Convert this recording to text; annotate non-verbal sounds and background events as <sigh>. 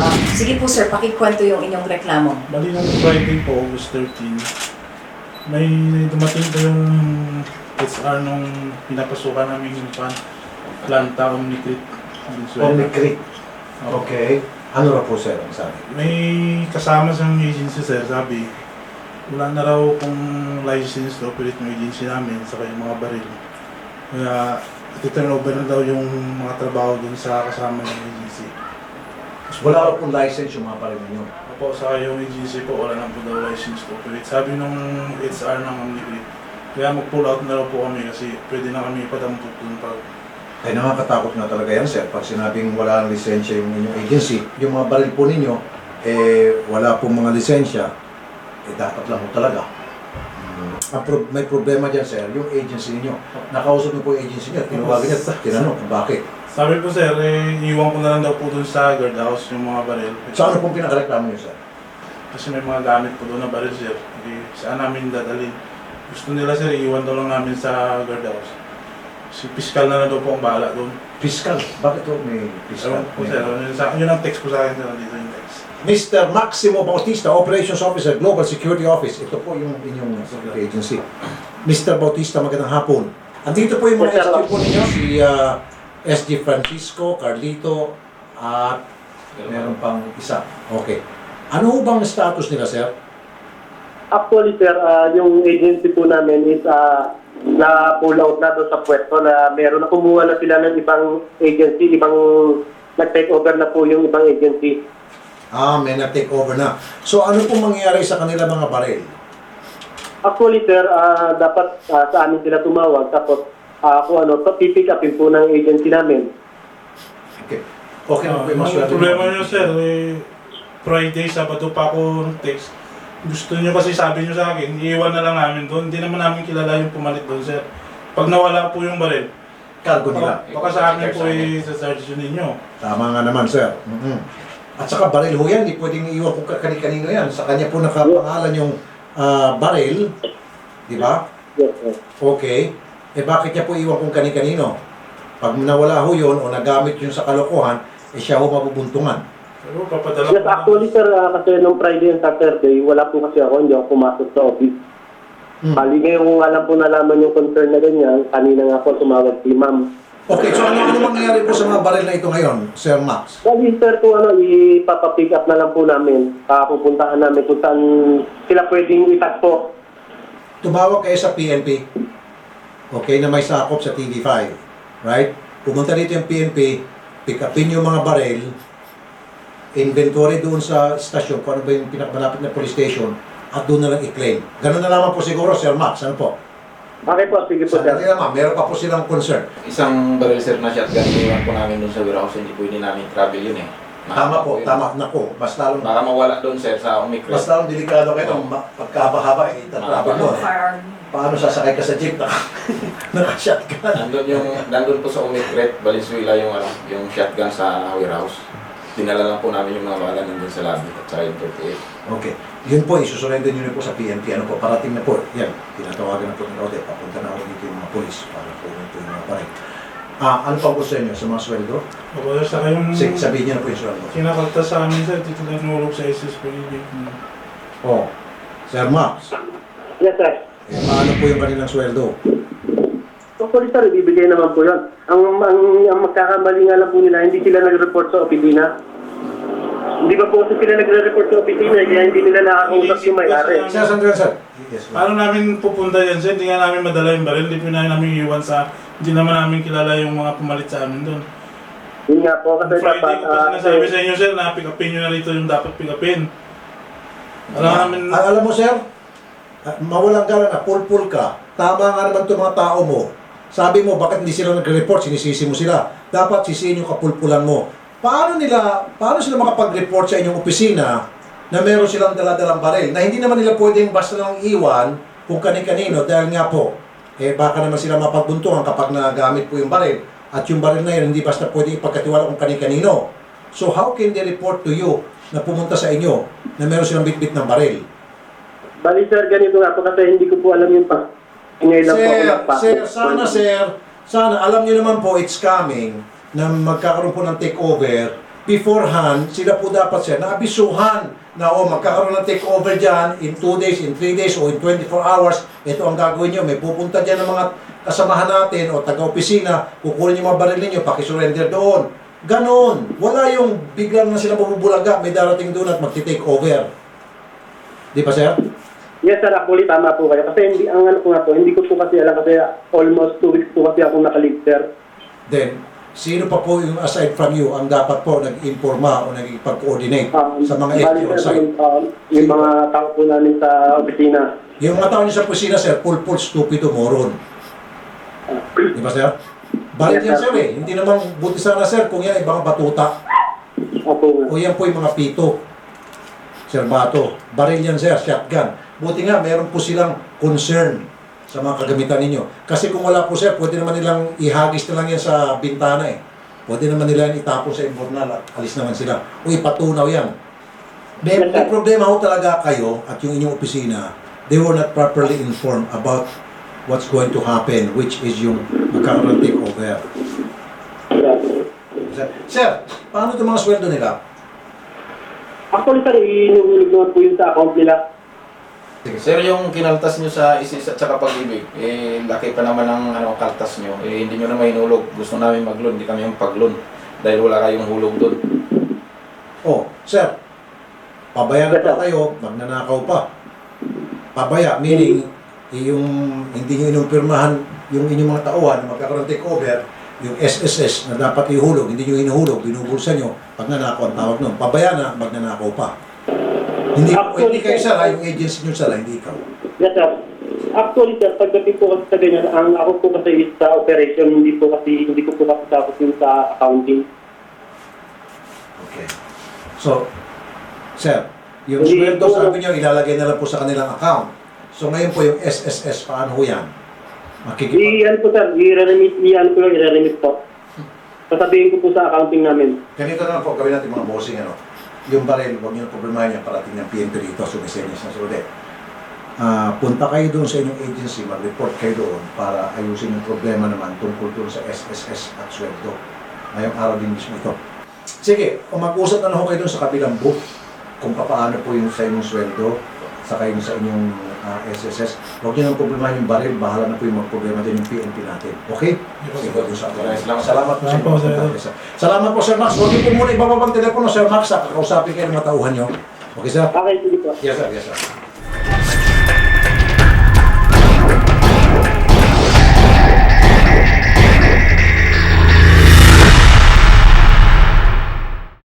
Ah, sige po sir, pakikwento yung inyong reklamo. Bali nung Friday po, August 13, may dumating po yung SR nung pinapasukan namin yung pan, planta Omnicrit. Omnicrit. Okay. Ano na po sir ang sabi? May kasama siyang agency sir, sabi, wala na raw kung license to operate ng agency namin sa kanyang mga baril. Kaya, turn over na daw yung mga trabaho dun sa kasama ng agency. Wala raw pong license yung mga baril ninyo. Opo, sa yung agency po, wala na po daw license to operate. Sabi nung HR ng Omnicrit, kaya mag-pull out na raw po kami kasi pwede na kami padampot dun pag Ay nakakatakot na talaga yan sir. Pag sinabing wala ang lisensya yung inyong agency, yung mga baril po ninyo, eh wala pong mga lisensya, eh dapat lang po talaga. Ang pro- may problema dyan sir, yung agency ninyo. Nakausap niyo po yung agency niyo, tinawagan niyo, tinanong kung bakit. Sabi po sir, eh, iwan ko na lang daw po dun sa guardhouse yung mga baril. So ano pong pinakareklamo niyo sir? Kasi may mga gamit po doon na baril sir. Eh, saan namin dadalhin? Gusto nila sir, iwan daw lang namin sa guardhouse. Si Piskal na lang daw po ang bahala doon. Fiscal. Bakit po may fiscal? Ewan po sir, yun, sa, yun ang text ko sa akin sir, dito yung text. Mr. Maximo Bautista, Operations Officer, Global Security Office. Ito po yung inyong security agency. Mr. Bautista, magandang hapon. Andito po yung mga Yes, sir. SG po ninyo, si ah, SG Francisco, Carlito, at meron pang isa. Okay. Ano ho bang status nila, sir? Actually, sir, ah, yung agency po namin is ah, na pull out na doon sa pwesto na meron na kumuha na sila ng ibang agency, ibang nag-take over na po yung ibang agency. Ah, may na-take over na. So, ano pong mangyayari sa kanila mga baril? Actually, sir, ah, dapat ah, sa amin sila tumawag tapos ah, kung ano, to pipick upin po ng agency namin. Okay. Okay po mga ang sulat problema ninyo. nyo sir, eh, Friday, Sabado pa ako text. Gusto nyo kasi sabi nyo sa akin, iiwan na lang namin doon. Hindi naman namin kilala yung pumalit doon sir. Pag nawala po yung baril, Cargo nila. baka, baka sa akin po eh, sa charge ninyo. Tama nga naman, sir. Mhm. At saka baril ho yan, di pwedeng iiwan kung kani-kanino yan. Sa kanya po nakapangalan yung ah, baril, di ba? Yes, sir. Okay. Eh bakit niya po iwan kung kani-kanino? Pag nawala ho yun o nagamit yun sa kalokohan, eh siya ho mabubuntungan. Pero papadala Yes, actually, sir, ah, kasi nung Friday and Saturday, wala po kasi ako, hindi ako pumasok sa office. Hmm. Bali ngayon kung alam po nalaman yung concern na ganyan, kanina nga po tumawag si ma'am. Okay, so ano ano mangyayari po sa mga baril na ito ngayon, Sir Max? Bali sir, kung ano, ipapapick up na lang po namin. Uh, pupuntahan namin kung saan sila pwedeng itakpo. Tumawag kayo sa PNP. Okay, na may sakop sa TV5. Right? Pumunta dito yung PNP, pick upin yung mga baril, inventory doon sa stasyon, kung ano ba yung pinakamalapit na police station, at doon na lang i-claim. Ganun na lamang po siguro, Sir Max. Ano po? Okay po, sige po Sa sir. ma'am, meron pa po silang concern. Isang barrel sir na shotgun iniwan po namin doon sa warehouse, hindi pwede namin travel yun eh. Tama po, yun. tama na po. Mas lalong, Baka mawala doon sir sa Omicron. mas lalong delikado kayo nung ma- pagkabahaba, eh, itatravel mo. Eh. firearm? Paano sasakay ka sa jeep na <laughs> naka-shotgun? Nandun yung, nandun po sa Omicron, Valenzuela yung, ano, yung shotgun sa warehouse. Dinala lang po namin yung mga bala nandun sa lobby at yung 38. Okay. Yun po, isusurrender nyo na po sa PNP. Ano po, parating na po. Yan, tinatawagan na po ng Rode. Papunta na ako dito yung mga polis para po po yung mga paring. Ah, ano pa gusto niyo sa mga sweldo? Opo, sir, saka yung Sige, sabihin niyo na po yung sweldo. kinakalta sa amin sir, dito na nurog sa SSPD. Oh, Sir Max, Yes sir. Eh, paano po yung kanilang sweldo? Actually sir, ibibigay naman po yun. Ang, ang, ang magkakamali nga lang po nila, hindi sila nag-report sa opisina. Hindi ba po kasi sila nagre-report sa opisina, kaya hindi nila nakakausap yung may-ari. Sir Sandra, sir. Yes, ma'am. Paano namin pupunta yan sir? Hindi nga namin madala yung baril, hindi po na namin iwan sa, hindi naman namin kilala yung mga pumalit sa amin doon. Yun nga po, kasi Friday dapat... ko pa ah, sinasabi sa inyo sir na pick upin nyo na rito yung dapat pick upin. Alam namin, Ah, alam mo, sir, ah, mawalang galang na, pulpul ka. Tama nga naman itong mga tao mo. Sabi mo, bakit hindi sila nagre-report? Sinisisi mo sila. Dapat sisihin yung kapulpulan mo. Paano nila, paano sila makapag-report sa inyong opisina na meron silang daladalang baril? Na hindi naman nila pwedeng basta lang iwan kung kani-kanino dahil nga po, eh baka naman sila mapagbuntungan kapag nagamit po yung baril. At yung baril na yun, hindi basta pwedeng ipagkatiwala kung kani-kanino. So how can they report to you na pumunta sa inyo na meron silang bitbit ng baril? Bali sir, ganito nga po kasi hindi ko po alam yung pa. Ngayon lang po ako Sir, nagpa- sir, sana sir, sana, alam niyo naman po, it's coming, na magkakaroon po ng takeover beforehand, sila po dapat sir, naabisuhan na o magkakaroon ng takeover dyan in 2 days, in 3 days, o in 24 hours. Ito ang gagawin nyo. May pupunta dyan ng mga kasamahan natin o taga-opisina, kukunin yung mga baril ninyo, pakisurrender doon. Ganon. Wala yung biglang na sila mabubulaga, may darating doon at magti-take over. Di ba sir? Yes sir, actually tama po kayo. Kasi hindi, ang ano ko nga po, hindi ko po kasi alam kasi almost two weeks po kasi ako nakalib sir. Then, sino pa po yung aside from you ang dapat po nag-informa o nagpag-coordinate Um, sa mga bali, FT on sir, site? Yung, um, yung mga tao po namin sa opisina. Yung mga tao niyo sa kusina, sir, full full stupido moron. Di ba, sir? Bakit yan, sir, eh? Hindi naman, buti sana, sir, kung yan ay mga batuta. Opo. O yan po yung mga pito. Sir Bato. Baril yan, sir, shotgun. Buti nga, meron po silang concern sa mga kagamitan ninyo. Kasi kung wala po, sir, pwede naman nilang ihagis na lang yan sa bintana, eh. Pwede naman nila yan itapon sa imbornal at alis naman sila. O ipatunaw yan. May, may problema ho talaga kayo at yung inyong opisina, they were not properly informed about what's going to happen, which is yung magkakaroon takeover. Sir, paano itong mga sweldo nila? Actually sir, inuhulog naman po yun sa account nila. Sir, yung kinaltas nyo sa isis at saka pag-ibig, eh, laki pa naman ng ano, kaltas nyo. Eh, hindi nyo na mahinulog. Gusto namin mag-loan, hindi kami yung pag-loan. Dahil wala kayong hulog doon. Oh, sir, pabayaran pa kayo, magnanakaw pa. Pabaya, meaning, yung hindi nyo inumpirmahan yung inyong mga tauhan na magkakaroon takeover, yung SSS na dapat ihulog, hindi nyo inuhulog, binubulsa nyo, pagnanakaw ang tawag nun. Pabaya na, magnanakaw pa. Hindi, Actually, hindi kayo sir, ha, yung agency nyo sir, ha, hindi ikaw. Yes sir. Actually sir, pagdating po kasi sa ganyan, ang ako po kasi is sa operation, hindi po kasi, hindi ko po kasi tapos yung sa accounting. Okay. So, sir, yung Hindi sweldo po- sabi niyo ilalagay na lang po sa kanilang account. So ngayon po yung SSS, paano ho yan? Makikipag... I-ano po sir, i-remit, i-ano po yung i-remit po. Sasabihin ko po sa accounting namin. Ganito na lang po, gawin natin mga bossing, ano. Yung baril, huwag niyo problemahin yan, parating ng PNP dito, sumisenyas na sulit. Ah, punta kayo doon sa inyong agency, mag-report kayo doon para ayusin yung problema naman tungkol doon sa SSS at sweldo. Ngayong araw din mismo ito. Sige, kung mag-usap na lang kayo doon sa kabilang booth, kung paano po yung sa inyong sweldo, saka yung sa inyong ah, SSS. Huwag niyo nang problemahin yung baril, bahala na po yung mag-problema din yung PNP natin. Okay? Sige, doon sa Maraming salamat. Salamat po sa Salamat po, sir. Salamat po, Sir Max. Huwag niyo po muna ibababang telepono, Sir Max. ha? Kakausapin kayo ng mga tauhan niyo. Okay, sir? Okay, sige po. Yes, sir. Yes, sir.